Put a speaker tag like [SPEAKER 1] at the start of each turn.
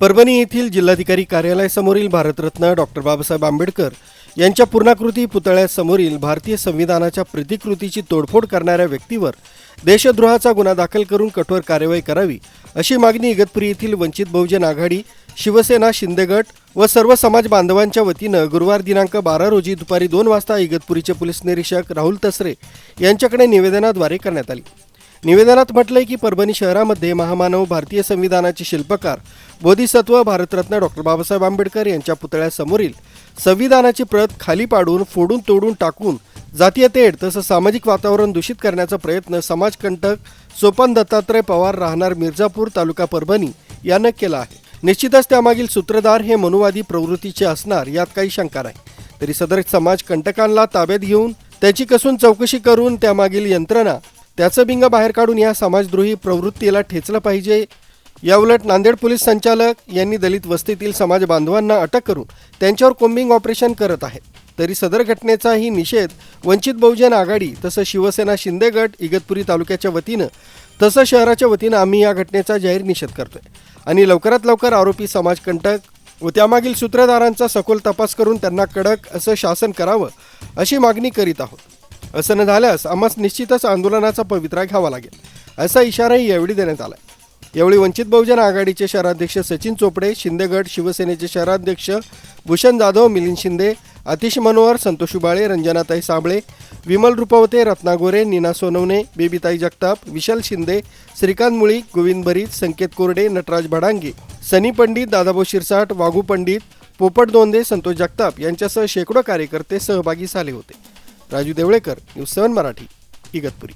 [SPEAKER 1] परभणी येथील जिल्हाधिकारी कार्यालयासमोरील भारतरत्न डॉक्टर बाबासाहेब आंबेडकर यांच्या पूर्णाकृती पुतळ्यासमोरील भारतीय संविधानाच्या प्रतिकृतीची तोडफोड करणाऱ्या व्यक्तीवर देशद्रोहाचा गुन्हा दाखल करून कठोर कार्यवाही करावी अशी मागणी इगतपुरी येथील वंचित बहुजन आघाडी शिवसेना शिंदेगट व सर्व समाज बांधवांच्या वतीनं गुरुवार दिनांक बारा रोजी दुपारी दोन वाजता इगतपुरीचे पोलीस निरीक्षक राहुल तसरे यांच्याकडे निवेदनाद्वारे करण्यात आली. निवेदनात म्हटलंय की परभणी शहरामध्ये महामानव भारतीय संविधानाचे शिल्पकार बोधिसत्व भारतरत्न डॉक्टर बाबासाहेब आंबेडकर यांच्या पुतळ्यासमोरील संविधानाची प्रत खाली पाडून फोडून तोडून टाकून जातीय तेढ तसं सामाजिक वातावरण दूषित करण्याचा प्रयत्न समाजकंटक सोपान दत्तात्रय पवार राहणार मिर्झापूर तालुका परभणी यानं केला आहे. निश्चितच त्यामागील सूत्रधार हे मनुवादी प्रवृत्तीचे असणार यात काही शंका नाही. तरी सदर समाज कंटकांना ताब्यात घेऊन त्याची कसून चौकशी करून त्यामागील यंत्रणा त्याचं बिंग बाहेर काढून या समाजद्रोही प्रवृत्तीला ठेचलं पाहिजे. याउलट नांदेड पोलीस संचालक यांनी दलित वस्तीतील समाज बांधवांना अटक करून त्यांच्यावर कोम्बिंग ऑपरेशन करत आहेत. तरी सदर घटनेचाही निषेध वंचित बहुजन आघाडी तसं शिवसेना शिंदे गट इगतपुरी तालुक्याच्या वतीनं तसं शहराच्या वतीनं आम्ही या घटनेचा जाहीर निषेध करतोय. आणि लवकरात लवकर आरोपी समाजकंटक व त्यामागील सूत्रधारांचा सखोल तपास करून त्यांना कडक असं शासन करावं अशी मागणी करीत आहोत. असं न झाल्यास आम्हास निश्चितच आंदोलनाचा पवित्रा घ्यावा लागेल असा इशाराही यावेळी देण्यात आला यावेळी वंचित बहुजन आघाडीचे शहराध्यक्ष सचिन चोपडे शिंदे गट शिवसेनेचे शहराध्यक्ष भूषण जाधव मिलिंद शिंदे अतिश मनोहर संतोष उबाळे रंजनाताई साबळे विमल रुपवते रत्ना गोरे नीना सोनवणे बेबीताई जगताप विशाल शिंदे श्रीकांत मुळी गोविंद भरीत संकेत कोरडे नटराज भडांगे सनी पंडित दादाभाऊ शिरसाट वाघू पंडित पोपट दोंदे संतोष जगताप यांच्यासह शेकडो कार्यकर्ते सहभागी झाले होते. Raju Devlekar news seven Marathi Igatpuri.